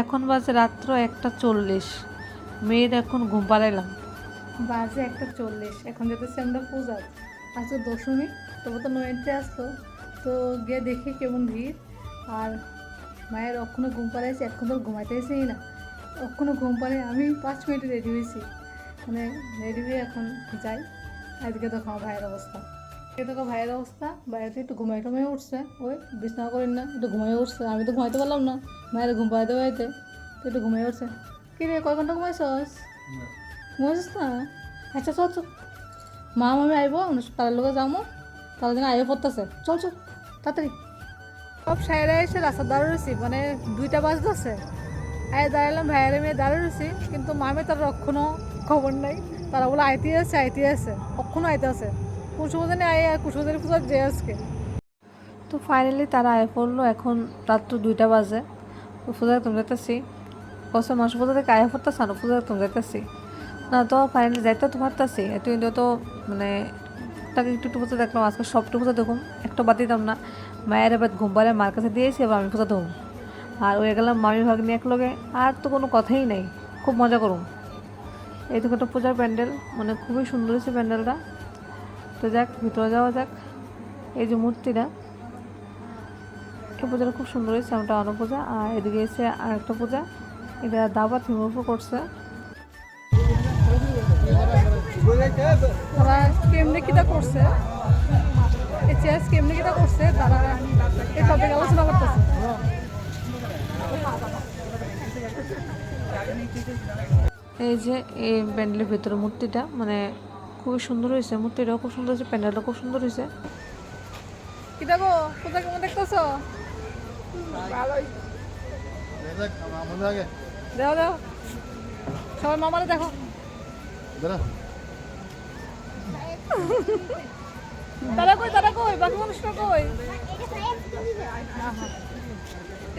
এখন বাজে রাত্র একটা চল্লিশ। মেয়ের এখন ঘুম পাড়াইলাম। বাজে একটা চল্লিশ। এখন যেতেছি আমরা পূজা আজকে দশমী, তবু তো নয়নটে আসতো তো। গিয়ে দেখি কেমন ভিড়। আর মায়ের অক্ষণও ঘুম পাড়াইছে, এখন তো ঘুমাইতেছেই না। অক্ষণও ঘুম পাড়ে আমি পাঁচ মিনিটে রেডি হয়েছি। মানে রেডি হয়ে এখন যাই। আজকে তো খাওয়া ভাইয়ের অবস্থা। এ দেখো ভাইয়ের অবস্থা। বাইরেতে একটু ঘুমাই টুমাই উঠছে। ওই বিছানা করেন না একটু ঘুমাই উঠছে। আমি তো ঘুমাইতে পারলাম না। মায়ের ঘুম পাড়াইতে পারাইতে তো একটু ঘুমাই উঠছে। কি রে কয় ঘণ্টা ঘুমাইছস? ঘুমাইছিস না? আচ্ছা চল চল। মা মামি আইব তার লোকে যাব তার জন্য আইব পড়তেছে। চল চল তাড়াতাড়ি। সব সাইডে এসে রাস্তা দাঁড়িয়ে রয়েছি মানে দুইটা বাজতেছে আয় দাঁড়ালাম ভাইয়ের মেয়ে দাঁড়িয়ে রয়েছি কিন্তু মামি তার এখনও খবর নাই। তারা বলে আইতে আছে আইতে আছে। কখনো আইতে আছে। কুসুমদানি আয় আর কুসুমদানি পূজার যে আজকে। তো ফাইনালি তারা আয় পড়ল, এখন রাত্র দুইটা বাজে। পূজা তুমি যাইতেছি। কত মাস পূজা থেকে আয় পড়তেছ? না পূজা তুমি যাইতেছি? না, তো ফাইনালি যাইতে তো পারতাছি। এত কিন্তু তো মানে তাকে একটু একটু পূজা দেখলাম। আজকে সবটু পূজা দেখুন একটা বাদ দিতাম না। মায়ের এবার ঘুম পাড়ে মার কাছে দিয়েছি, এবার আমি পূজা দেবো আর ওই গেলাম মামি ভাগ্নি এক লগে আর তো কোনো কথাই নেই। খুব মজা করুন এই তো একটা পূজার প্যান্ডেল। মানে খুবই সুন্দর হয়েছে প্যান্ডেলটা। তো যাক, ভিতরে যাওয়া যাক। এই যে মূর্তিটা পূজাটা খুব সুন্দর হয়েছে, আমরা অন্য পূজা। আর এদিকে এসে আর একটা পূজা, এটা দাবা থিমুফো করছে। কিটা করছে? এই কেমনে কিটা করছে? এই যে এই প্যান্ডেলের ভিতরে মূর্তিটা মানে খুবই সুন্দর হয়েছে, মূর্তিটাও খুব সুন্দর হয়েছে প্যান্ডেলটা খুব সুন্দর হয়েছে। কিটা গো পূজা কেমন দেখতেছ? দেখো দেখো। সবাই মামারে দেখো। তারা কই তারা কই? বাকি মানুষটা কই?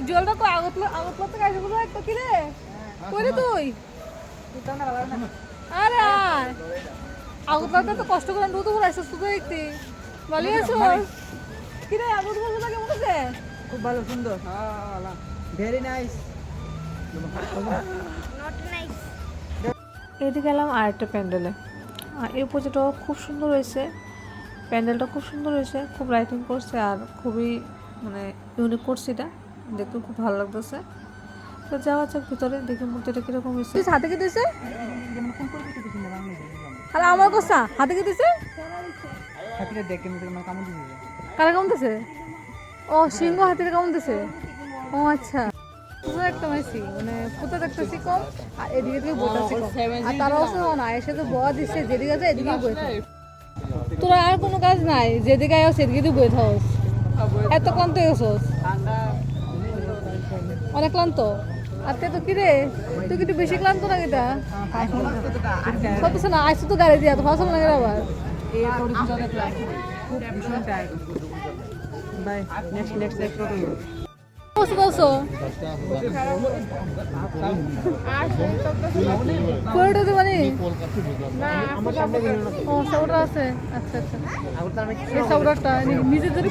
জলটা কই? আগত আগত করতে কাজগুলো একটা, কি রে? কই রে তুই? আরে আয় আগত লাগতে তো কষ্ট করে দুধ উপর আসছিস তুই দেখতে ভালো আছো? কি রে আগত করতে কেমন আছে? খুব ভালো সুন্দর। ভেরি নাইস এদিকে গেলাম আর একটা প্যান্ডেলে। আর এই পুজোটাও খুব সুন্দর হয়েছে। প্যান্ডেলটা খুব সুন্দর হয়েছে খুব লাইটিং করছে আর খুবই মানে ইউনিক করছে এটা। দেখতে খুব ভালো লাগতেছে। তো যাওয়া যাক ভিতরে দেখি মূর্তিটা কীরকম হয়েছে। হাতে কি দিছে আরে আমার কোসা হাতে কি দিছে? হাতিটা দেখে মিটার মানে কামড় দিয়েছে কারা কামতেছে ও সিংহ হাতির কামতেছে ও আচ্ছা। পুরো একটা মাইছি মানে পুতো দেখতেছি কম আর এদিকে থেকে বইতাছি কম। আর তারা অবশ্য না এসে তো বয়া দিচ্ছে যেদিকে আছে এদিকে বই থাকে। তোরা আর কোনো কাজ নাই যেদিকে আয় সেদিকে তুই বই থাকস এত ক্লান্ত হয়ে গেছস। অনেক ক্লান্ত? আর তে তো কি রে তুই কি একটু বেশি ক্লান্ত না এটা সব না আইসো তো গাড়ি দিয়া তো ফাঁসল না আবার। মানে সাউটা আছে? আচ্ছা আচ্ছা। আবার এই সাউটাটা নিজের জন্য